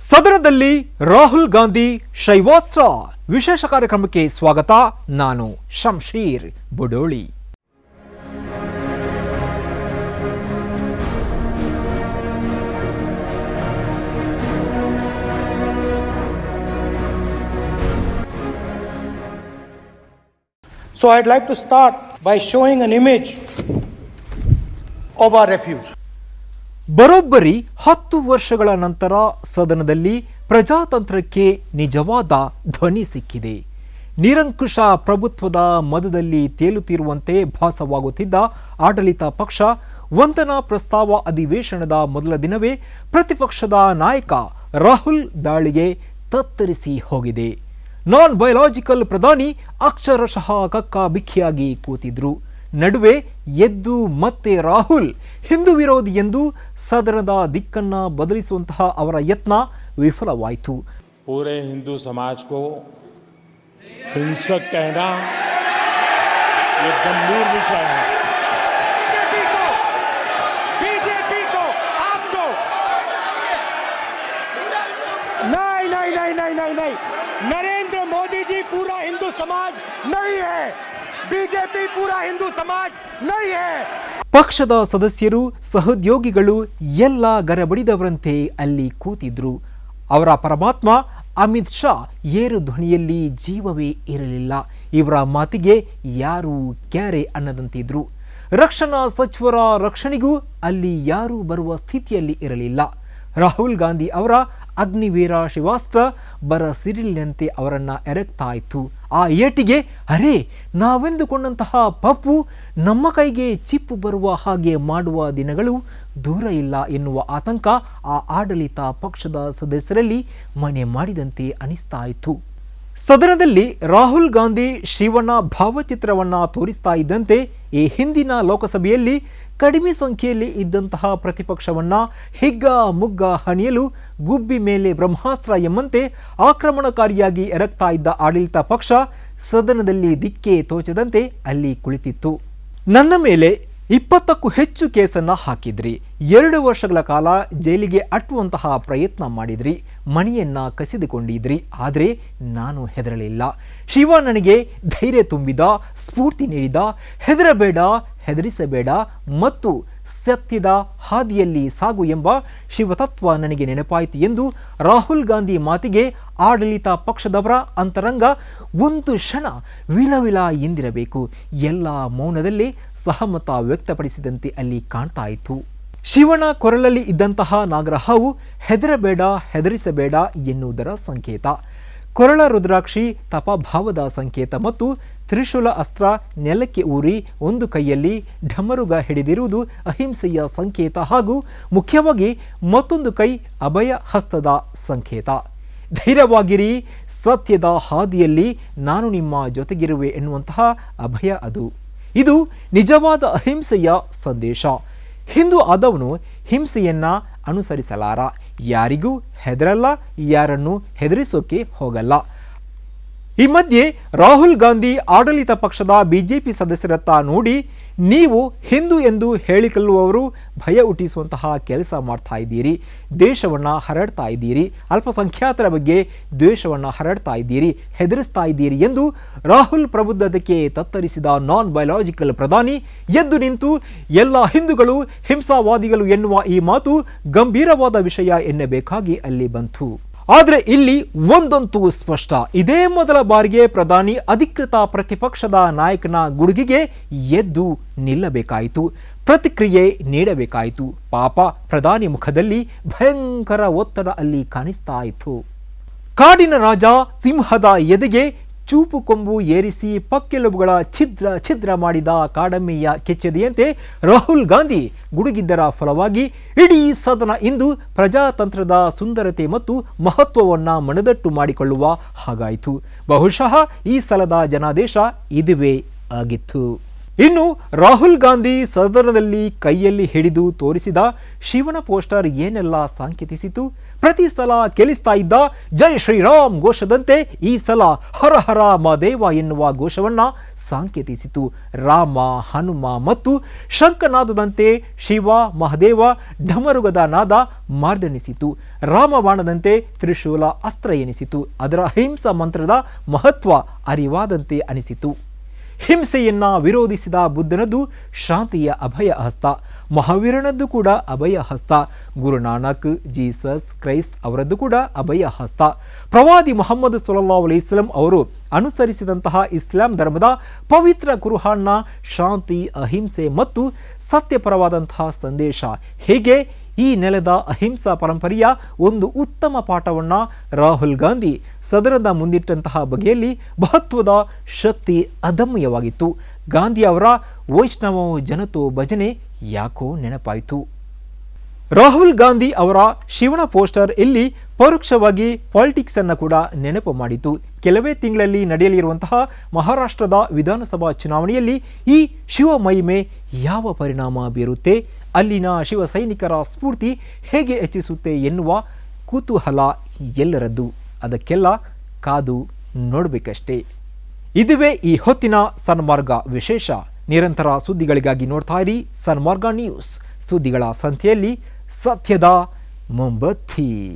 ಸದನದಲ್ಲಿ ರಾಹುಲ್ ಗಾಂಧಿ ಶೈವಾಸ್ತ್ರ ವಿಶೇಷ ಕಾರ್ಯಕ್ರಮಕ್ಕೆ ಸ್ವಾಗತ ನಾನು Shamsheer ಬುಡೋಳಿ So I'd like to start by showing an image of our refuge. ಬರೋಬ್ಬರಿ ಹತ್ತು ವರ್ಷಗಳ ನಂತರ ಸದನದಲ್ಲಿ ಪ್ರಜಾತಂತ್ರಕ್ಕೆ ನಿಜವಾದ ಧ್ವನಿ ಸಿಕ್ಕಿದೆ. ನಿರಂಕುಶ ಪ್ರಭುತ್ವದ ಮದದಲ್ಲಿ ತೇಲುತ್ತಿರುವಂತೆ ಭಾಸವಾಗುತ್ತಿದ್ದ ಆಡಳಿತ ಪಕ್ಷ ವಂದನಾ ಪ್ರಸ್ತಾವ ಅಧಿವೇಶನದ ಮೊದಲ ದಿನವೇ ಪ್ರತಿಪಕ್ಷದ ನಾಯಕ ರಾಹುಲ್ ದಾಳಿಗೆ ತತ್ತರಿಸಿ ಹೋಗಿದೆ. ನಾನ್ ಬಯೋಲಾಜಿಕಲ್ ಪ್ರಧಾನಿ ಅಕ್ಷರಶಃ ಕಕ್ಕ ಬಿಕ್ಕಿಯಾಗಿ ಕೂತಿದ್ರು. ನಡುವೆ ಎದ್ದು ಮತ್ತೆ ರಾಹುಲ್ ಹಿಂದೂ ವಿರೋಧಿ ಎಂದು ಸದನದ ದಿಕ್ಕನ್ನ ಬದಲಿಸುವಂತಹ ಅವರ ಯತ್ನ ವಿಫಲವಾಯಿತು पूरे हिंदू समाज को हिंसक कहना ये गंभीर विषय है बीजेपी को बीजेपी को आपको नहीं नहीं नहीं नहीं नहीं नहीं नरेंद्र मोदी जी पूरा हिंदू समाज नहीं है ಬಿಜೆಪಿ ಪೂರಾ ಹಿಂದೂ ಸಮಾಜ ಪಕ್ಷದ ಸದಸ್ಯರು, ಸಹೋದ್ಯೋಗಿಗಳು ಎಲ್ಲ ಗರಬಡಿದವರಂತೆ ಅಲ್ಲಿ ಕೂತಿದ್ರು. ಅವರ ಪರಮಾತ್ಮ ಅಮಿತ್ ಶಾ ಏರು ಧ್ವನಿಯಲ್ಲಿ ಜೀವವೇ ಇರಲಿಲ್ಲ. ಇವರ ಮಾತಿಗೆ ಯಾರು ಕ್ಯಾರೆ ಅನ್ನದಂತಿದ್ರು. ರಕ್ಷಣಾ ಸಚಿವರ ರಕ್ಷಣೆಗೂ ಅಲ್ಲಿ ಯಾರೂ ಬರುವ ಸ್ಥಿತಿಯಲ್ಲಿ ಇರಲಿಲ್ಲ. ರಾಹುಲ್ ಗಾಂಧಿ ಅವರ ಅಗ್ನಿವೀರ ಶಿವಾಸ್ತ್ರ ಬರ ಸಿರಿಲಿನಂತೆ ಅವರನ್ನು ಎರಗ್ತಾ ಇತ್ತು ಆ ಏಟಿಗೆ, ಅರೆ, ನಾವೆಂದುಕೊಂಡಂತಹ ಪಪ್ಪು ನಮ್ಮ ಕೈಗೆ ಚಿಪ್ಪು ಬರುವ ಹಾಗೆ ಮಾಡುವ ದಿನಗಳು ದೂರ ಇಲ್ಲ ಎನ್ನುವ ಆತಂಕ ಆ ಆಡಳಿತ ಪಕ್ಷದ ಸದಸ್ಯರಲ್ಲಿ ಮನೆ ಮಾಡಿದಂತೆ ಇತ್ತು ಸದನದಲ್ಲಿ ರಾಹುಲ್ ಗಾಂಧಿ ಶಿವನ ಭಾವಚಿತ್ರವನ್ನ ತೋರಿಸ್ತಾ ಇದ್ದಂತೆ ಈ ಹಿಂದಿನ ಲೋಕಸಭೆಯಲ್ಲಿ ಕಡಿಮೆ ಸಂಖ್ಯೆಯಲ್ಲಿ ಇದ್ದಂತಹ ಪ್ರತಿಪಕ್ಷವನ್ನ ಹಿಗ್ಗ ಮುಗ್ಗ ಹಣಿಯಲು ಗುಬ್ಬಿ ಮೇಲೆ ಬ್ರಹ್ಮಾಸ್ತ್ರ ಎಂಬಂತೆ ಆಕ್ರಮಣಕಾರಿಯಾಗಿ ಎರಗ್ತಾ ಇದ್ದ ಆಡಳಿತ ಪಕ್ಷ ಸದನದಲ್ಲಿ ದಿಕ್ಕೆ ತೋಚದಂತೆ ಅಲ್ಲಿ ಕುಳಿತಿತ್ತು. ನನ್ನ ಮೇಲೆ ಇಪ್ಪತ್ತಕ್ಕೂ ಹೆಚ್ಚು ಕೇಸನ್ನು ಹಾಕಿದ್ರಿ. ಎರಡು ವರ್ಷಗಳ ಕಾಲ ಜೈಲಿಗೆ ಅಟ್ಟುವಂತಹ ಪ್ರಯತ್ನ ಮಾಡಿದ್ರಿ. ಮಣಿಯನ್ನ ಕಸಿದುಕೊಂಡಿದ್ರಿ. ಆದರೆ ನಾನು ಹೆದರಲಿಲ್ಲ. ಶಿವ ನನಗೆ ಧೈರ್ಯ ತುಂಬಿದ, ಸ್ಫೂರ್ತಿ ನೀಡಿದ, ಹೆದರಬೇಡ, ಹೆದರಿಸಬೇಡ ಮತ್ತು ಸತ್ಯದ ಹಾದಿಯಲ್ಲಿ ಸಾಗು ಎಂಬ ಶಿವತತ್ವ ನನಗೆ ನೆನಪಾಯಿತು ಎಂದು ರಾಹುಲ್ ಗಾಂಧಿ ಮಾತಿಗೆ ಆಡಳಿತ ಪಕ್ಷದವರ ಅಂತರಂಗ ಒಂದು ಕ್ಷಣ ವಿಲವಿಲ ಎಂದಿರಬೇಕು. ಎಲ್ಲ ಮೌನದಲ್ಲಿ ಸಹಮತ ವ್ಯಕ್ತಪಡಿಸಿದಂತೆ ಅಲ್ಲಿ ಕಾಣ್ತಾ ಇತ್ತು ಶಿವನ ಕೊರಳಲ್ಲಿ ಇದ್ದಂತಹ ನಾಗರಹಾವು ಹೆದರಬೇಡ, ಹೆದರಿಸಬೇಡ ಎನ್ನುವುದರ ಸಂಕೇತ. ಕೊರಳ ರುದ್ರಾಕ್ಷಿ ತಪಭಾವದ ಸಂಕೇತ ಮತ್ತು ತ್ರಿಶೂಲ ಅಸ್ತ್ರ ನೆಲಕ್ಕೆ ಊರಿ ಒಂದು ಕೈಯಲ್ಲಿ ಢಮರುಗ ಹಿಡಿದಿರುವುದು ಅಹಿಂಸೆಯ ಸಂಕೇತ ಹಾಗೂ ಮುಖ್ಯವಾಗಿ ಮತ್ತೊಂದು ಕೈ ಅಭಯ ಹಸ್ತದ ಸಂಕೇತ. ಧೈರ್ಯವಾಗಿರಿ, ಸತ್ಯದ ಹಾದಿಯಲ್ಲಿ ನಾನು ನಿಮ್ಮ ಜೊತೆಗಿರುವೆ ಎನ್ನುವಂತಹ ಅಭಯ ಅದು. ಇದು ನಿಜವಾದ ಅಹಿಂಸೆಯ ಸಂದೇಶ. ಹಿಂದೂ ಆದವನು ಹಿಂಸೆಯನ್ನು ಅನುಸರಿಸಲಾರ. ಯಾರಿಗೂ ಹೆದರಲ್ಲ, ಯಾರನ್ನು ಹೆದರಿಸೋಕೆ ಹೋಗಲ್ಲ. ಈ ಮಧ್ಯೆ ರಾಹುಲ್ ಗಾಂಧಿ ಆಡಳಿತ ಪಕ್ಷದ ಬಿಜೆಪಿ ಸದಸ್ಯರತ್ತ ನೋಡಿ ನೀವು ಹಿಂದೂ ಎಂದು ಹೇಳಿಕೊಳ್ಳುವವರು ಭಯ ಹುಟ್ಟಿಸುವಂತಹ ಕೆಲಸ ಮಾಡ್ತಾ ಇದ್ದೀರಿ, ದೇಶವನ್ನು ಹರಡ್ತಾ ಇದ್ದೀರಿ, ಅಲ್ಪಸಂಖ್ಯಾತರ ಬಗ್ಗೆ ದ್ವೇಷವನ್ನು ಹರಡ್ತಾ ಇದ್ದೀರಿ, ಹೆದರಿಸ್ತಾ ಇದ್ದೀರಿ ಎಂದು ರಾಹುಲ್ ಪ್ರಬುದ್ಧತೆಗೆ ತತ್ತರಿಸಿದ ನಾನ್ ಬಯೋಲಾಜಿಕಲ್ ಪ್ರಧಾನಿ ಎದ್ದು ನಿಂತು, ಎಲ್ಲ ಹಿಂದೂಗಳು ಹಿಂಸಾವಾದಿಗಳು ಎನ್ನುವ ಈ ಮಾತು ಗಂಭೀರವಾದ ವಿಷಯ ಎನ್ನಬೇಕಾಗಿ ಅಲ್ಲಿ ಬಂತು. ಆದರೆ ಇಲ್ಲಿ ಒಂದಂತೂ ಸ್ಪಷ್ಟ. ಇದೇ ಮೊದಲ ಬಾರಿಗೆ ಪ್ರಧಾನಿ ಅಧಿಕೃತ ಪ್ರತಿಪಕ್ಷದ ನಾಯಕನ ಗುಡುಗಿಗೆ ಎದ್ದು ನಿಲ್ಲಬೇಕಾಯಿತು. ಪ್ರತಿಕ್ರಿಯೆ ನೀಡಬೇಕಾಯಿತು. ಪಾಪ ಪ್ರಧಾನಿ ಮುಖದಲ್ಲಿ ಭಯಂಕರ ಒತ್ತಡ ಅಲ್ಲಿ ಕಾಣಿಸ್ತಾ ಇತ್ತು. ಕಾಡಿನ ರಾಜ ಸಿಂಹದ ಎದೆಗೆ ಚೂಪು ಕೊಂಬು ಏರಿಸಿ ಪಕ್ಕೆಲುಬುಗಳ ಛಿದ್ರ ಛಿದ್ರ ಮಾಡಿದ ಕಾಡಮ್ಮೆಯ ಕೆಚ್ಚದೆಯಂತೆ ರಾಹುಲ್ ಗಾಂಧಿ ಗುಡುಗಿದ್ದರ ಫಲವಾಗಿ ಇಡೀ ಸದನ ಇಂದು ಪ್ರಜಾತಂತ್ರದ ಸುಂದರತೆ ಮತ್ತು ಮಹತ್ವವನ್ನು ಮನದಟ್ಟು ಮಾಡಿಕೊಳ್ಳುವ ಹಾಗಾಯಿತು. ಬಹುಶಃ ಈ ಸಲದ ಜನಾದೇಶ ಇದುವೇ ಆಗಿತ್ತು. ಇನ್ನು ರಾಹುಲ್ ಗಾಂಧಿ ಸದನದಲ್ಲಿ ಕೈಯಲ್ಲಿ ಹಿಡಿದು ತೋರಿಸಿದ ಶಿವನ ಪೋಸ್ಟರ್ ಏನೆಲ್ಲ ಸಾಂಕೇತಿಸಿತು? ಪ್ರತಿ ಸಲ ಕೇಳಿಸ್ತಾ ಇದ್ದ ಜೈ ಶ್ರೀರಾಮ್ ಘೋಷದಂತೆ ಈ ಸಲ ಹರ ಹರ ಮದೇವ ಎನ್ನುವ ಘೋಷವನ್ನ ಸಾಂಕೇತಿಸಿತು. ರಾಮ, ಹನುಮ ಮತ್ತು ಶಂಖನಾದದಂತೆ ಶಿವ, ಮಹದೇವ ಢಮರುಗದ ನಾದ ಮಾರ್ದನಿಸಿತು. ರಾಮಬಾಣದಂತೆ ತ್ರಿಶೂಲ ಅಸ್ತ್ರ ಎನಿಸಿತು. ಅದರ ಅಹಿಂಸಾ ಮಂತ್ರದ ಮಹತ್ವ ಅರಿವಾದಂತೆ ಅನಿಸಿತು. ಹಿಂಸೆಯನ್ನ ವಿರೋಧಿಸಿದ ಬುದ್ಧನದ್ದು ಶಾಂತಿಯ ಅಭಯ ಹಸ್ತ ಮಹಾವೀರನದ್ದು ಕೂಡ ಅಭಯ ಹಸ್ತ. ಗುರುನಾನಕ್, ಜೀಸಸ್ ಕ್ರೈಸ್ಟ್ ಅವರದ್ದು ಕೂಡ ಅಭಯ ಹಸ್ತ. ಪ್ರವಾದಿ ಮೊಹಮ್ಮದ್ ಸುಲ್ಲಲ್ಲಾವಲಿ ಇಸ್ಲಾಂ ಅವರು ಅನುಸರಿಸಿದಂತಹ ಇಸ್ಲಾಂ ಧರ್ಮದ ಪವಿತ್ರ ಕುರುಹಾನ್ನ ಶಾಂತಿ, ಅಹಿಂಸೆ ಮತ್ತು ಸತ್ಯಪರವಾದಂತಹ ಸಂದೇಶ. ಹೇಗೆ? ಈ ನೆಲದ ಅಹಿಂಸಾ ಪರಂಪರೆಯ ಒಂದು ಉತ್ತಮ ಪಾಠವನ್ನು ರಾಹುಲ್ ಗಾಂಧಿ ಸದನದ ಮುಂದಿಟ್ಟಂತಹ ಬಗೆಯಲ್ಲಿ ಮಹತ್ವದ ಶಕ್ತಿ ಅದಮ್ಯವಾಗಿತ್ತು. ಗಾಂಧಿ ಅವರ ವೈಷ್ಣವ ಜನತೋ ಭಜನೆ ಯಾಕೋ ನೆನಪಾಯಿತು. ರಾಹುಲ್ ಗಾಂಧಿ ಅವರ ಶಿವನ ಪೋಸ್ಟರ್ ಇಲ್ಲಿ ಪರೋಕ್ಷವಾಗಿ ಪಾಲಿಟಿಕ್ಸನ್ನು ಕೂಡ ನೆನಪು ಮಾಡಿತು. ಕೆಲವೇ ತಿಂಗಳಲ್ಲಿ ನಡೆಯಲಿರುವಂತಹ ಮಹಾರಾಷ್ಟ್ರದ ವಿಧಾನಸಭಾ ಚುನಾವಣೆಯಲ್ಲಿ ಈ ಶಿವ ಮಹಿಮೆ ಯಾವ ಪರಿಣಾಮ ಬೀರುತ್ತೆ? ಅಲ್ಲಿನ ಶಿವ ಸೈನಿಕರ ಸ್ಫೂರ್ತಿ ಹೇಗೆ ಹೆಚ್ಚಿಸುತ್ತೆ ಎನ್ನುವ ಕುತೂಹಲ ಎಲ್ಲರದ್ದು. ಅದಕ್ಕೆಲ್ಲ ಕಾದು ನೋಡಬೇಕಷ್ಟೇ. ಇದುವೇ ಈ ಹೊತ್ತಿನ ಸನ್ಮಾರ್ಗ ವಿಶೇಷ. ನಿರಂತರ ಸುದ್ದಿಗಳಿಗಾಗಿ ನೋಡ್ತಾ ಇರಿ ಸನ್ಮಾರ್ಗ ನ್ಯೂಸ್. ಸುದ್ದಿಗಳ ಸಂಖ್ಯೆಯಲ್ಲಿ ಸತ್ಯದ ಮೊಂಬತ್ತಿ.